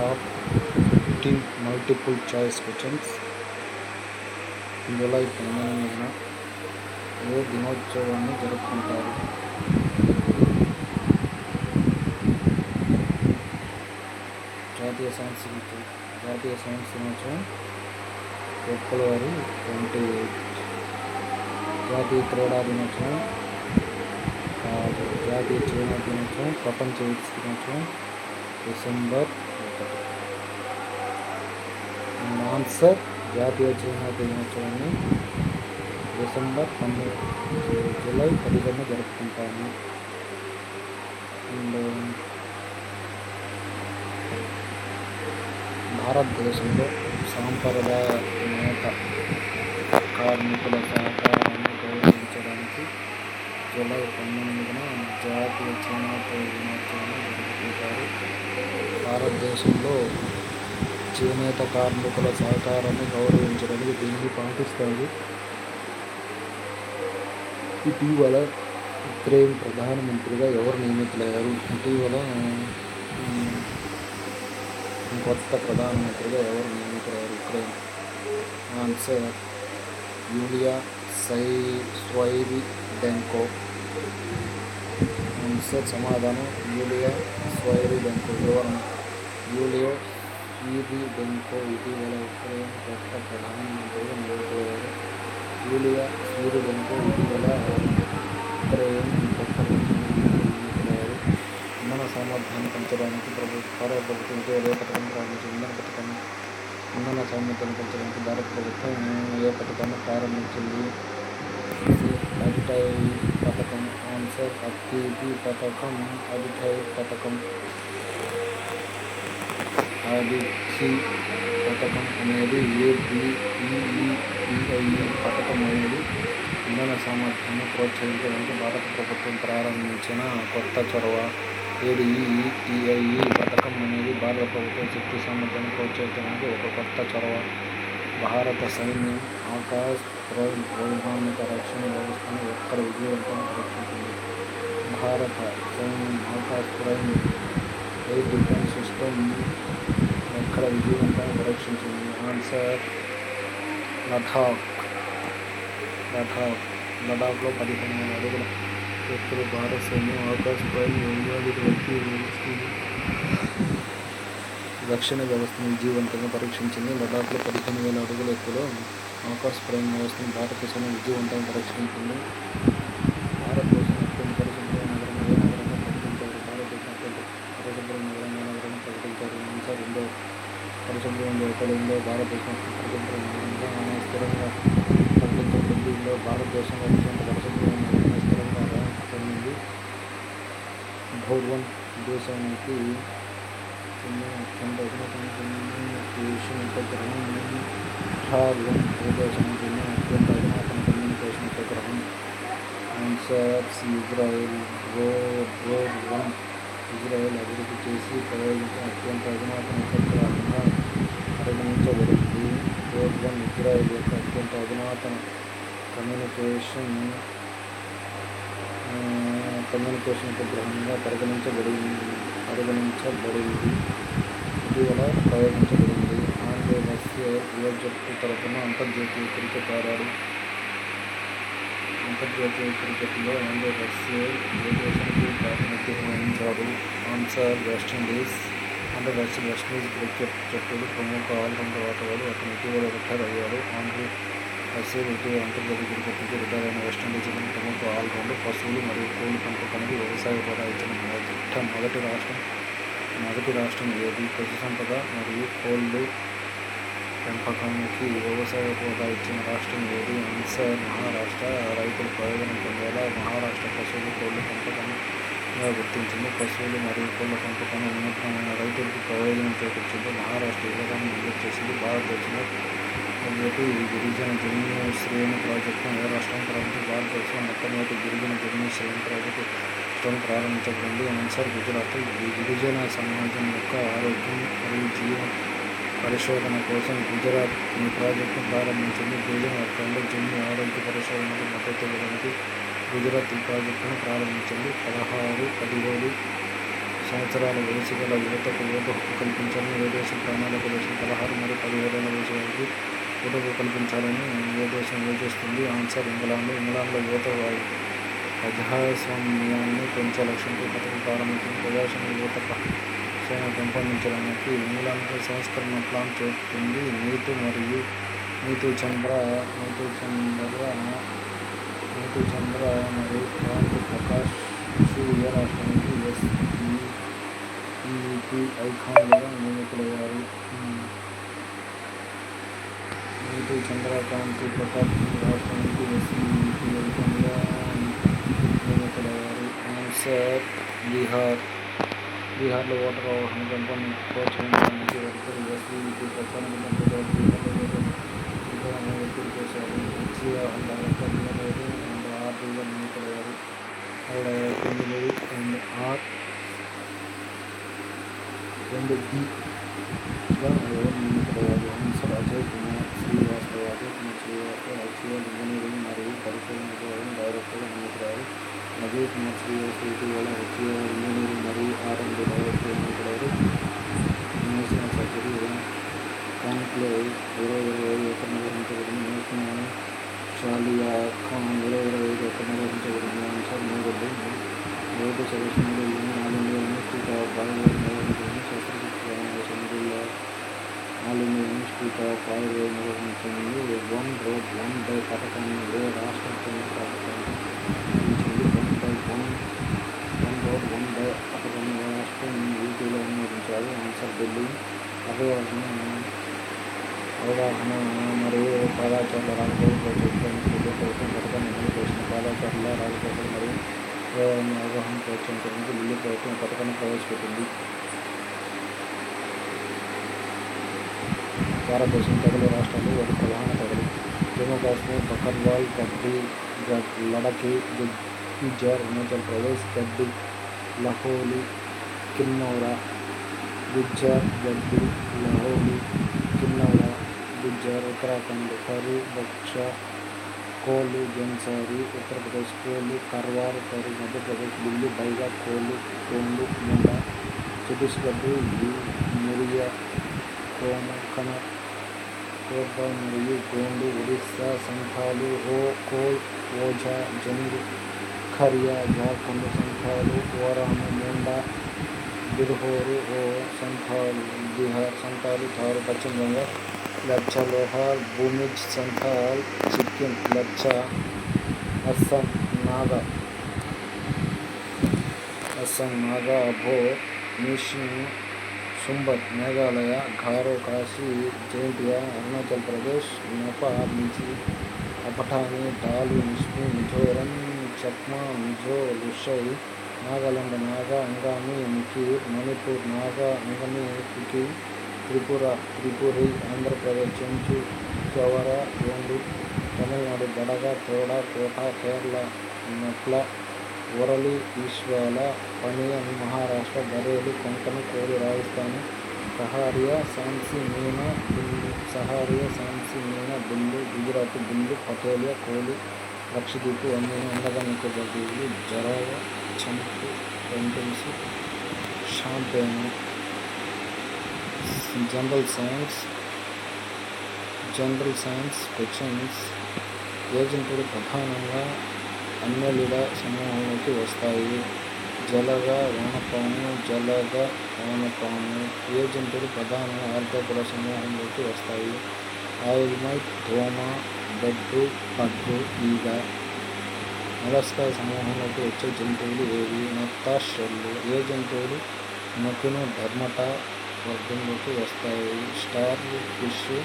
Top fifteen multiple choice questions July పంతొమ్మిదిన ఏ దినోత్సవాన్ని జరుపుకుంటారు? జాతీయ సైన్స్ జాతీయ సైన్స్ దినోత్సవం ఫిబ్రవరి ట్వంటీ ఎయిట్. జాతీయ క్రీడా దినోత్సవం జాతీయ చైనా దినోత్సవం ప్రపంచ ఎయిడ్స్ దినోత్సవం డిసెంబర్ ఆన్సర్ జాతీయ చిహ్న దినోత్సవాన్ని డిసెంబర్ పన్నెండు జూలై పదిహేను జరుపుకుంటాము. అండ్ భారతదేశంలో సాంప్రదాయ నేత కార్మికుల సహకారాన్ని గౌరవించడానికి జూలై పంతొమ్మిదిన జాతీయ చిహ్న దినోత్సవాన్ని జరుపుకుంటారు. భారతదేశంలో చేనేత కార్మికుల సహకారాన్ని గౌరవించడానికి దీన్ని పాటిస్తారు ఇటీవల ఉక్రెయిన్ ప్రధానమంత్రిగా ఎవరు నియమితులయ్యారు? ఇటీవల కొత్త ప్రధానమంత్రిగా ఎవరు నియమితులయ్యారు ఉక్రెయిన్? ఆన్సర్ యూలియా సై స్వైరి డెంకో ఆన్సర్ సమాధానం యూలియా స్వైరి డెంకో వివరణ యూలియో ఈబీ డెంకో ఇటీవల ఉక్రెయిన్ కొత్త ప్రధానమంత్రిగా మోదీ యూలియా స్వీరి డెంకో ఇటీవల ఉక్రెయిన్ కొత్త ప్రధానమంత్రి నియమితులయ్యారు సామర్థ్యాన్ని పెంచడానికి ప్రభుత్వ ప్రభుత్వం ఇటీవల పథకం ప్రారంభించింది ఇంధన పథకాన్ని ఇంధన సామర్థ్యాన్ని పెంచడానికి భారత ప్రభుత్వం ఏ పథకాన్ని ప్రారంభించింది? అడిటై పథకం. ఆన్సర్ అతిథి పథకం అడిటై పథకం. అదిథి పథకం అనేది ఏబిఈఈఐఈ పథకం అనేది ఇంధన సామర్థ్యాన్ని ప్రోత్సహించడానికి భారత ప్రభుత్వం ప్రారంభించిన కొత్త చొరవ. ఏడిఈఈఐఈ పథకం అనేది భారత ప్రభుత్వం శక్తి సామర్థ్యాన్ని ప్రోత్సహించడానికి ఒక కొత్త చొరవ. భారత సైన్యం ఆకాశ్ ప్రైమ్ వైమానిక రక్షణ వ్యవస్థను ఎక్కడ విజయవంతంగా పరీక్షించింది భారత సైన్యం ఆకాశ్ ప్రైమ్ ఎయిర్ డిఫెన్స్ ఉంది. ఎక్కడ విజయవంతంగా పరీక్షించింది ఆన్సర్ లడాక్ లడాక్ లడాక్లో పదిహేను వేల అడుగుల ఎత్తులు భారత సైన్యం ఆకాశ్ ప్రైమ్ వ్యక్తి రక్షణ వ్యవస్థను విజయవంతంగా పరీక్షించింది. లడాక్లో పదిహేను వేల అడుగుల ఎత్తులో ఆకాశ ప్రైమ్ వ్యవస్థను భారత సైన్యం విజయవంతంగా పరీక్షించింది భారతదేశం అత్యంత పరిశుభ్రమైన నగరంగా ఏ నగరంగా ప్రకటించారు భారతదేశం అత్యంత పరిశుభ్రమైన నగరంగా నగరంగా ప్రకటించారు ఆన్సర్ రెండో పరిశుభ్రమైన దేశాలలో భారతదేశం అత్యంత స్థిరంగా పంతొమ్మిది తొమ్మిదిలో భారతదేశంలో అత్యంత పరిశుభ్రమైన స్థిరంగా పొందింది భోర్వన్ దేశానికి చెందిన అత్యంత కమ్యూనికేషన్ ఉపగ్రహం ఠార్వన్ ప్రదేశానికి చెందిన అత్యంత అధునాతన కమ్యూనికేషన్ ఉపగ్రహం ఆన్సర్స్ ఇజ్రాయెల్. రో రోడ్ వన్ ఇజ్రాయెల్ అభివృద్ధి చేసి ప్రయోగించిన అత్యంత అధునాతన ఉపగ్రహంగా పరిగణించబడింది రోడ్ ఇజ్రాయిల్ యొక్క అత్యంత అధునాతన కమ్యూనికేషన్ కమ్యూనికేషన్ ఉపగ్రహంగా పరిగణించబడింది పరిగణించబడింది ఇటీవల ప్రయోగించబడింది ఆంధ్ర రష్యా యువ జట్టు తరపున అంతర్జాతీయ క్రికెట్ ఆడాడు అంతర్జాతీయ క్రికెట్లో ఆంధ్ర రష్యా ఏ దేశానికి ప్రాతినిధ్యం వహించాడు answer West Indies Andhra west West Indies cricket జట్టులో ప్రముఖ ఆల్రౌండర్ ఆటగాడు అతను ఇటీవల రిటైర్ అయ్యాడు. ఆంధ్ర రష్యా ఇటీవల అంతర్జాతీయ క్రికెట్కి రిటైర్ అయిన వెస్టిండీస్ ప్రముఖ ఆల్రౌండర్ పశువులు మరియు కోళ్ళ పెంపకానికి వ్యవసాయ హోదా ఇచ్చిన మొదట మొదటి రాష్ట్రం మొదటి రాష్ట్రం ఏది? పశు సంపద మరియు కోళ్ళు పెంపకానికి వ్యవసాయ హోదా ఇచ్చిన రాష్ట్రం ఏది? ఆన్సర్ మహారాష్ట్ర. రైతులు ప్రయోజనం పొందేలా మహారాష్ట్ర పశువులు కోళ్ళు పెంపకంగా గుర్తించింది. పశువులు మరియు కోళ్ళ పెంపకం వినూత్నమైన రైతులకు ప్రయోజనం చేకూర్చింది మహారాష్ట్ర ఈ విధానం చేసింది భారతదేశంలో మొదటి గిరిజన జన్యు శ్రేణి ప్రాజెక్టును ఏ రాష్ట్రం ప్రారంభించి భారతదేశంలో మొట్టమొదటి గిరిజన జన్యు శ్రేణి ప్రాజెక్టు రాష్ట్రం ప్రారంభించబడింది. ఆన్సర్ గుజరాత్ ఈ గిరిజన సమాజం యొక్క ఆరోగ్యం మరియు జీవన పరిశోధన కోసం గుజరాత్ ఈ ప్రాజెక్టును ప్రారంభించింది. గిరిజన మొత్తంలో జన్యు ఆరోగ్య పరిశోధనకు మద్దతు ఇవ్వడానికి గుజరాత్ ప్రాజెక్టును ప్రారంభించండి. పదహారు పదిహేడు సంవత్సరాల వయసు గల యువతకు యువత హక్కు కల్పించాలని ఏ దేశం ప్రణాళిక దేశం పదహారు మరియు పదిహేడేళ్ళ వయసు వారికి ఓటు కల్పించాలని ఏ దేశం యోచిస్తుంది? Answer England. ఇంగ్లాండ్లో యువత ప్రజాస్వామ్యాన్ని పెంచే లక్ష్యంతో పథకం ప్రారంభించిన ప్రజాస్వామ్య యువత సేవను పెంపొందించడానికి ఇంగ్లాండ్ సంస్కరణ ప్లాన్ చేస్తుంది. నీతు మరియు నీతు చంద్ర నీతు చంద్ర నీతు చంద్ర మరియు క్రాంతి ప్రకాష్ షు ఏ రాష్ట్రానికి ఎస్ఈపి ఐకాన్లుగా నియమితులయ్యారు నీతు చంద్రకాంతి ప్రకాష్ ఈ రాష్ట్రానికి ఎస్ఈపి ఐకాన్గా నియమితులయ్యారు ఆన్సర్ బీహార్ బీహార్లో ఓటర్ అవగాహన పెంపొందించుకోవడానికి వరకు ఎస్ఈపి ప్రచారం ఒత్తిడి చేశారు హెచ్సిఆర్ డైరెక్టర్ నియమలేదు అండ్ ఆర్డీగా నియమితులయ్యారు తొమ్మిది అండ్ ఆర్ రెండు బిగా నియమితులయ్యారు answer Ajay Kumar Srivastav Ajay Kumar Srivastav HCR engineering మరియు పరిశోధన విభాగం డైరెక్టర్గా నియమితులయ్యారు అజయ్ కుమార్ శ్రీవాస్తవ్ ఇటీవల హెచ్సిఆర్ ఇంజనీరింగ్ ఇండియా ఇన్స్టిట్యూట్ నిర్వహించింది వన్ రోడ్ వన్ బై పథకాన్ని ఏ రాష్ట్ర కేంద్ర ప్రభుత్వం one by one one road one by పథకాన్ని ఏ రాష్ట్రం యూపీలో వినియోగించారు ఆన్సర్ ఢిల్లీ. అవగాహన అవగాహన మరియు పాదాచారుల రాజకీయ ప్రభుత్వం పథకాన్ని అమలు చేసిన పాదాచారుల రాజకీయ మరియు అవగాహన ప్రోత్సహించడానికి ఢిల్లీ ప్రభుత్వం పథకాన్ని ప్రవేశపెట్టింది. భారతదేశం తెగలు రాష్ట్రాలు వాటి ప్రధాన తెగలు జమ్మూ కాశ్మీర్ బకర్వాల్ గడ్డి గడ్ లడఖీ గుజ్జర్ హిమాచల్ ప్రదేశ్ గడ్డి లహోలి కిన్నౌరా గుజ్జర్ గడ్డి లహోలి కిన్నౌరా గుజ్జర్ ఉత్తరాఖండ్ కరు బక్ష కోలు జన్సారి ఉత్తరప్రదేశ్ కోలు కర్వార్ కరు మధ్యప్రదేశ్ ఢిల్లీ బైగా కోలు కోండు ముండా ఛత్తీస్గఢ్ మురియా కోమకన ಕೋಟ ಮೊಯ್ಲಿ ಗೋಂಡು उड़ीसा संथाली ಹೋ ಕೋಲ್ ओझा जंग खरिया झारखंड संथाली ಓರಾಮ मुंडा बिरहोर हो संथाल बिहार संथाली थार पश्चिम बंगाल लच्छा लोहार भूमिज संथाल सिक्किम लच्छा असम नागा असम नागा भो मिशन సుంబత్ మేఘాలయ ఘారో కాశీ జైంటియా అరుణాచల్ ప్రదేశ్ నేపాల్ నుంచి అపఠాని డాలు మిష్మి మిజోరం చక్మా మిజో లుషై నాగాలాండ్ నాగా అంగామి మికీర్ మణిపూర్ నాగా అంగమి కుకి త్రిపుర త్రిపురి ఆంధ్రప్రదేశ్ చెంచు చవర గోండు తమిళనాడు బడగ తోడ కోట కేరళ మెట్ల ఉరలి ఈశ్వాల పనియన్ మహారాష్ట్ర బరేలి కొంకణ కోడి రాజస్థాన్ సహారియా సాన్సి మీనా బిల్లు సహారియా సాన్సి మీనా బిల్లు గుజరాత్ బిల్లు పటేలియా కోలి లక్షద్వీప్ అన్నీ అండగా నికోబార్ దీవులు జరావా చంపు రెంటిల్స్ champagne general science general science questions ఏజెంట్లు ప్రధానంగా అన్నెలిడ సమూహంలోకి వస్తాయి. జలగ వానపాము జలగ వానపాము ఏ జంతువులు ప్రధాన ఆర్థోపడ సమూహంలోకి వస్తాయి. ఆయిల్ దోమ బడ్డు పగ్గు ఈగ మొలస్కా సమూహంలోకి వచ్చే జంతువులు ఏవి? నత్తాషెల్లు ఏ జంతువులు? నకును ధర్మట వర్గంలోకి వస్తాయి. Starfish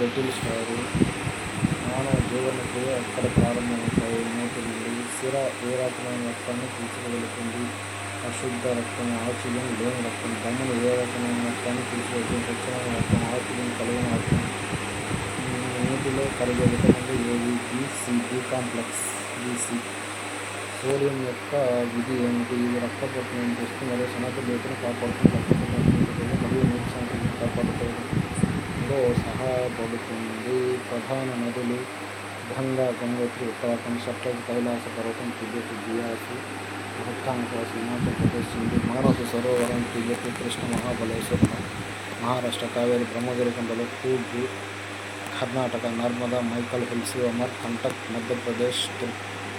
brittle star. మానవ జీవన క్రియ ఎక్కడ ప్రారంభమవుతాయి నోటి నుండి స్థిర ఏ రకమైన రక్తాన్ని తీసుకువెళుతుంది అశుద్ధ రక్తం ఆక్సిజన్ లేని రక్తం దమ్మును ఏ రకమైన రక్తాన్ని తీసుకువెళ్తుంది స్వచ్ఛమైన రక్తం ఆక్సిజన్ కలిగిన రక్తం. నీటిలో కలిగే విటమిన్లు ఏవి? B C B complex. B C sodium యొక్క విధి ఏమిటి? ఇది రక్తపోటును చేస్తూ మరియు సమతుల్యతను కాపాడుతుంది. రక్తపోటును మరియు నీటి సమతుల్యతను కాపాడుతుంది. సహాయపడుతుంది ప్రధాన నదులు భంగా గంగోత్రి ఉత్తరాఖండ్ సట్లెజ్ కైలాస పర్వతం Tibet బియాసి Rohtang pass Himachal Pradesh Sindhu Manasa Sarovaram Tibet Krishna Mahabaleshwar Maharashtra Kaveri Brahmagiri కొండలు Coorg Karnataka Narmada Maikal hills Amarkantak Madhya Pradesh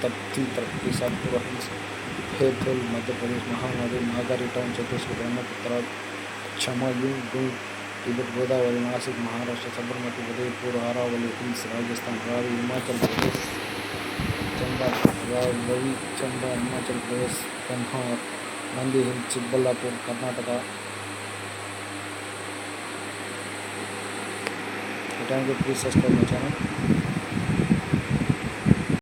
Tapti Tapti Satpura hills హేత్రుల్ Madhya Pradesh Mahanadi Nagari town Chhattisgarh Brahmaputra చమయు గుంగ్ Tibet Godavari Nashik Maharashtra Sabarmati Udaipur Aravalli hills Rajasthan Ravi Himachal Pradesh Chamba Ravi Chamba Himachal Pradesh कन्हौर Nandi hill Chikkaballapur, Karnataka. Thank you please subscribe my channel